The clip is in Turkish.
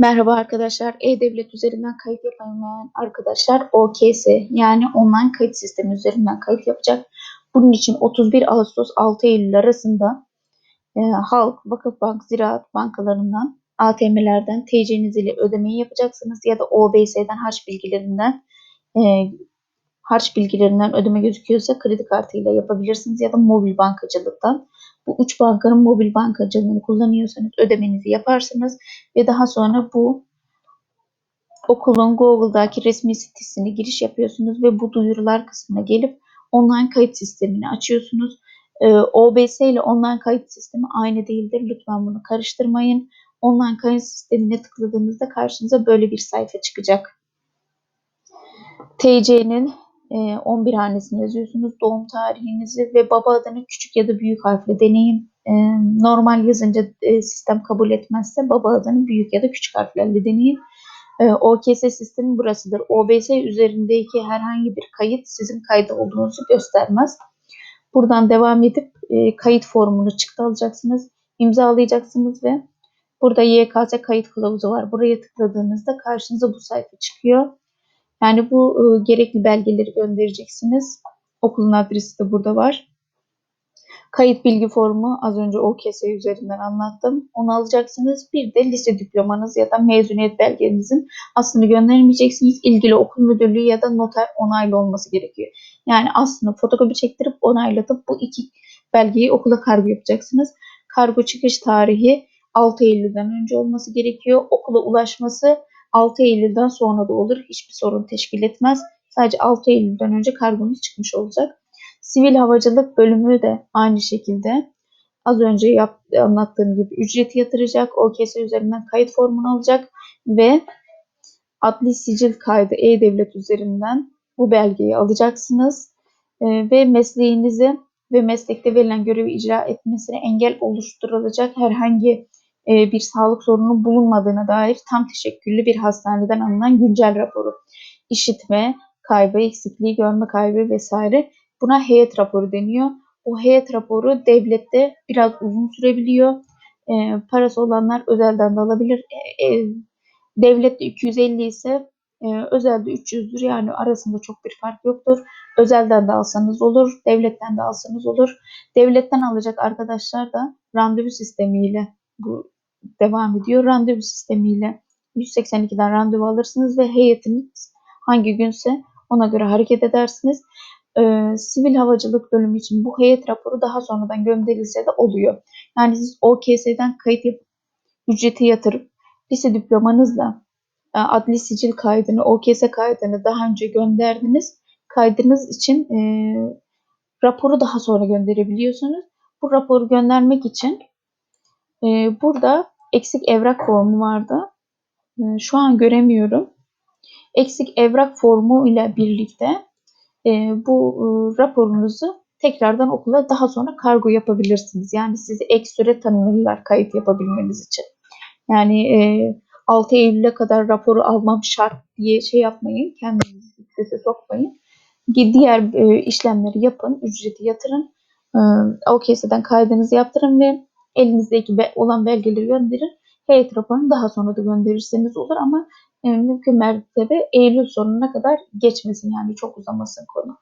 Merhaba arkadaşlar. E-Devlet üzerinden kayıt yapamayan arkadaşlar OKS yani online kayıt sistemi üzerinden kayıt yapacak. Bunun için 31 Ağustos 6 Eylül arasında e, Halk, Vakıfbank, Ziraat bankalarından ATM'lerden TC'niz ile ödemeyi yapacaksınız ya da OBS'den harç bilgilerinden e, harç bilgilerinden ödeme gözüküyorsa kredi kartıyla yapabilirsiniz ya da mobil bankacılıktan. Bu üç bankanın mobil bankacılığını kullanıyorsanız ödemenizi yaparsınız ve daha sonra bu okulun Google'daki resmi sitesine giriş yapıyorsunuz ve bu duyurular kısmına gelip online kayıt sistemini açıyorsunuz. Ee, OBS ile online kayıt sistemi aynı değildir. Lütfen bunu karıştırmayın. Online kayıt sistemine tıkladığınızda karşınıza böyle bir sayfa çıkacak. TC'nin 11 e, hanesini yazıyorsunuz. Doğum tarihinizi ve baba adını küçük ya da büyük harfle deneyin. E, normal yazınca e, sistem kabul etmezse baba adını büyük ya da küçük harflerle deneyin. OKS sistemi burasıdır. OBS üzerindeki herhangi bir kayıt sizin kayda olduğunuzu göstermez. Buradan devam edip kayıt formunu çıktı alacaksınız. imzalayacaksınız ve burada YKS kayıt kılavuzu var. Buraya tıkladığınızda karşınıza bu sayfa çıkıyor. Yani bu e, gerekli belgeleri göndereceksiniz. Okulun adresi de burada var. Kayıt bilgi formu az önce OKS üzerinden anlattım. Onu alacaksınız. Bir de lise diplomanız ya da mezuniyet belgenizin aslını göndermeyeceksiniz. İlgili okul müdürlüğü ya da noter onaylı olması gerekiyor. Yani aslında fotokopi çektirip onaylatıp bu iki belgeyi okula kargo yapacaksınız. Kargo çıkış tarihi 6 Eylül'den önce olması gerekiyor. Okula ulaşması 6 Eylül'den sonra da olur. Hiçbir sorun teşkil etmez. Sadece 6 Eylül'den önce kargonuz çıkmış olacak. Sivil havacılık bölümü de aynı şekilde az önce yap, anlattığım gibi ücreti yatıracak. OKS üzerinden kayıt formunu alacak ve adli sicil kaydı E-Devlet üzerinden bu belgeyi alacaksınız. E, ve mesleğinizi ve meslekte verilen görevi icra etmesine engel oluşturulacak herhangi bir sağlık sorunu bulunmadığına dair tam teşekküllü bir hastaneden alınan güncel raporu. İşitme, kaybı, eksikliği, görme kaybı vesaire buna heyet raporu deniyor. Bu heyet raporu devlette biraz uzun sürebiliyor. E, parası olanlar özelden de alabilir. E, e, devlette 250 ise e, özelde 300'dür. Yani arasında çok bir fark yoktur. Özelden de alsanız olur, devletten de alsanız olur. Devletten alacak arkadaşlar da randevu sistemiyle bu devam ediyor. Randevu sistemiyle 182'den randevu alırsınız ve heyetiniz hangi günse ona göre hareket edersiniz. Ee, sivil havacılık bölümü için bu heyet raporu daha sonradan gönderilse de oluyor. Yani siz OKS'den kayıt yapıp ücreti yatırıp lise diplomanızla e, adli sicil kaydını, OKS kaydını daha önce gönderdiniz. Kaydınız için e, raporu daha sonra gönderebiliyorsunuz. Bu raporu göndermek için e, burada eksik evrak formu vardı. E, şu an göremiyorum. Eksik evrak formu ile birlikte e, bu e, raporunuzu tekrardan okula daha sonra kargo yapabilirsiniz. Yani sizi ek süre tanınırlar kayıt yapabilmeniz için. Yani e, 6 Eylül'e kadar raporu almam şart diye şey yapmayın. Kendinizi strese sokmayın. Diğer e, işlemleri yapın. Ücreti yatırın. E, OKS'den kaydınızı yaptırın ve elinizdeki olan belgeleri gönderin. Heyet raporunu daha sonra da gönderirseniz olur ama e, mümkün mertebe Eylül sonuna kadar geçmesin yani çok uzamasın konu.